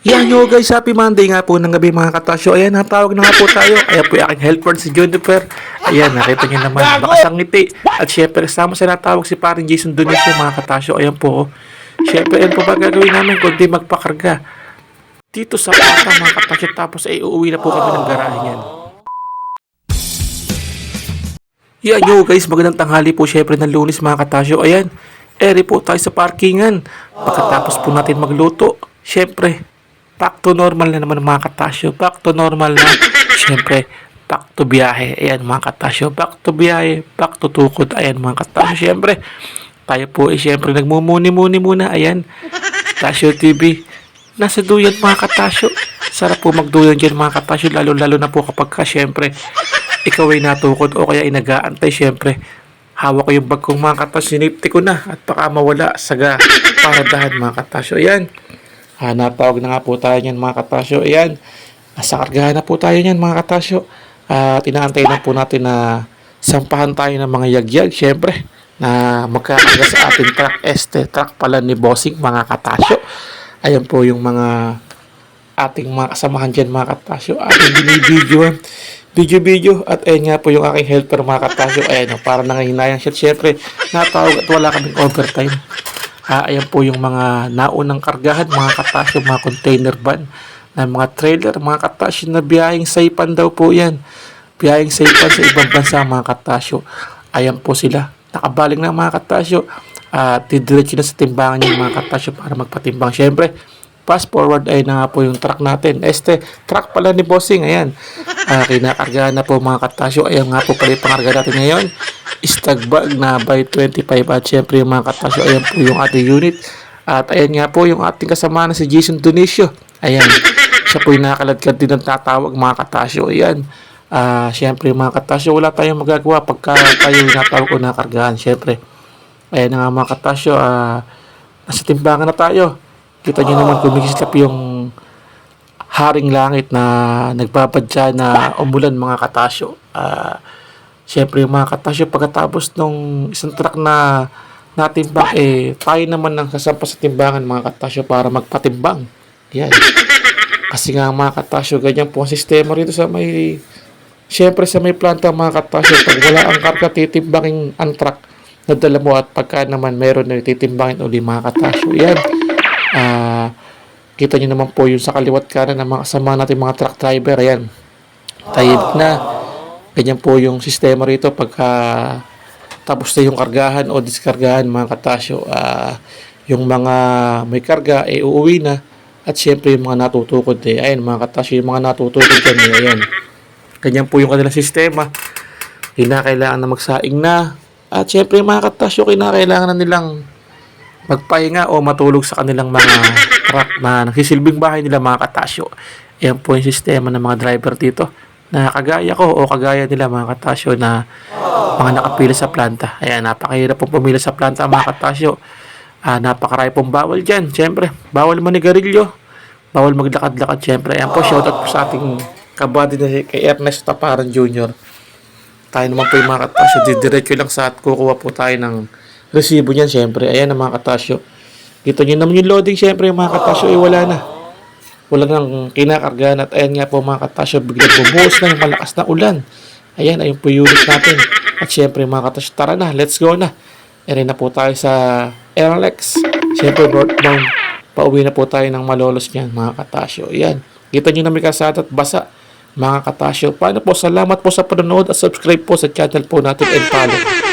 Yan yo guys, happy Monday nga po ng gabi mga katasyo. Ayan, natawag na nga po tayo. Ayan po yung aking helper si Juniper. Ayan, nakita niyo naman, bakas ang ngiti. At syempre, kasama sa natawag si paring Jason Donicio mga katasyo. Ayan po. oh. Syempre, ayan po ba gagawin namin kundi magpakarga. Dito sa plata mga katasyo. Tapos ay uuwi na po kami ng garahe niyan. Yan yo guys, magandang tanghali po syempre ng lunes mga katasyo. Ayan, eri po tayo sa parkingan. Pagkatapos po natin magluto, syempre, back to normal na naman mga katasyo. Back to normal na. syempre, back to biyahe. Ayan mga katasyo, back to biyahe, back to tukod. Ayan mga katasyo, syempre. Tayo po ay syempre nagmumuni-muni muna. Ayan, Tasyo TV. Nasa duyan mga katasyo. Sarap po magduyan dyan mga katasyo. Lalo-lalo na po kapag ka syempre ikaw ay natukod o kaya ay nag-aantay syempre hawak ko yung bag kong mga katasyo sinipti ko na at baka mawala saga paradahan mga katasyo ayan ah, natawag na nga po tayo niyan mga katasyo. Ayan nasa kargahan na po tayo niyan mga katasyo. At inaantay na po natin na sampahan tayo ng mga yagyag syempre na magkakarga sa ating truck este truck pala ni bossing mga katasyo. Ayan po yung mga ating mga kasamahan dyan mga katasyo. Ating binibidyoan video-video at ayun nga po yung aking helper mga katasyo. Ayan o para nangahinayang siya. Syempre natawag at wala kaming overtime Ah, ayan po yung mga naunang kargahan mga katasyo mga container van na mga trailer mga katasyo na biyaheng saipan daw po yan biyaheng saipan sa ibang bansa mga katasyo ayan po sila nakabaling na mga katasyo at didiretso na sa timbangan yung mga katasyo para magpatimbang syempre fast forward ay na nga po yung truck natin. Este, truck pala ni Bossing. Ayan. Ah, kinakargahan na po mga katasyo. Ayan nga po pala yung pangarga natin ngayon. Stag bag na by 25 at syempre yung mga katasyo. Ayan po yung ating unit. At ayan nga po yung ating kasama na si Jason Donicio. Ayan. Siya po yung nakaladkad din ng tatawag mga katasyo. Ayan. Ah, syempre mga katasyo, wala tayong magagawa pagka tayo natawag o nakargahan. Syempre. Ayan nga mga katasyo. Ah, nasa timbangan na tayo. Kita nyo naman kumikislap yung haring langit na nagbabadya na umulan mga katasyo. Ah, Siyempre yung mga katasyo pagkatapos nung isang truck na natimbang eh tayo naman ang sasampa sa timbangan mga katasyo para magpatimbang. Yan. Kasi nga mga katasyo ganyan po ang sistema rito sa may Siyempre sa may planta mga katasyo pag wala ang karga titimbangin ang truck na dala mo at pagka naman meron na titimbangin uli mga katasyo. Yan. Ah, kita nyo naman po yung sa kaliwat kanan ng mga kasama natin mga truck driver. Ayan. Tayib na. Ganyan po yung sistema rito pagka tapos na yung kargahan o diskargahan mga katasyo. Ah, yung mga may karga ay uuwi na. At syempre yung mga natutukod eh. Ayan mga katasyo, yung mga natutukod dyan eh. Ayan. Ganyan po yung kanilang sistema. Kinakailangan na magsaing na. At syempre mga katasyo, kinakailangan na nilang magpahinga o matulog sa kanilang mga truck na nagsisilbing bahay nila mga katasyo. Yan po yung sistema ng mga driver dito na kagaya ko o kagaya nila mga katasyo na mga nakapila sa planta. Ayan, napakahirap pong pumila sa planta mga katasyo. Ah, napakarami pong bawal dyan. Siyempre, bawal manigarilyo. Bawal maglakad-lakad. Siyempre, ayan po, shoutout po sa ating kabady na kay Ernest Taparan Jr. Tayo naman po yung mga katasyo. Didiretso lang sa at kukuha po tayo ng resibo niyan, syempre. Ayan ang mga katasyo. Kita nyo naman yung loading, syempre, yung mga katasyo, eh, wala na. Wala nang kinakargahan at ayan nga po mga katasyo, biglang bumuhos yung malakas na ulan. Ayan, ayun po yung unit natin. At syempre mga katasyo, tara na, let's go na. Ere na po tayo sa Airlex. Syempre, northbound. Pauwi na po tayo ng malolos niyan, mga katasyo. Ayan. Kita nyo na may kasada at basa, mga katasyo. Paano po, salamat po sa panonood at subscribe po sa channel po natin and follow.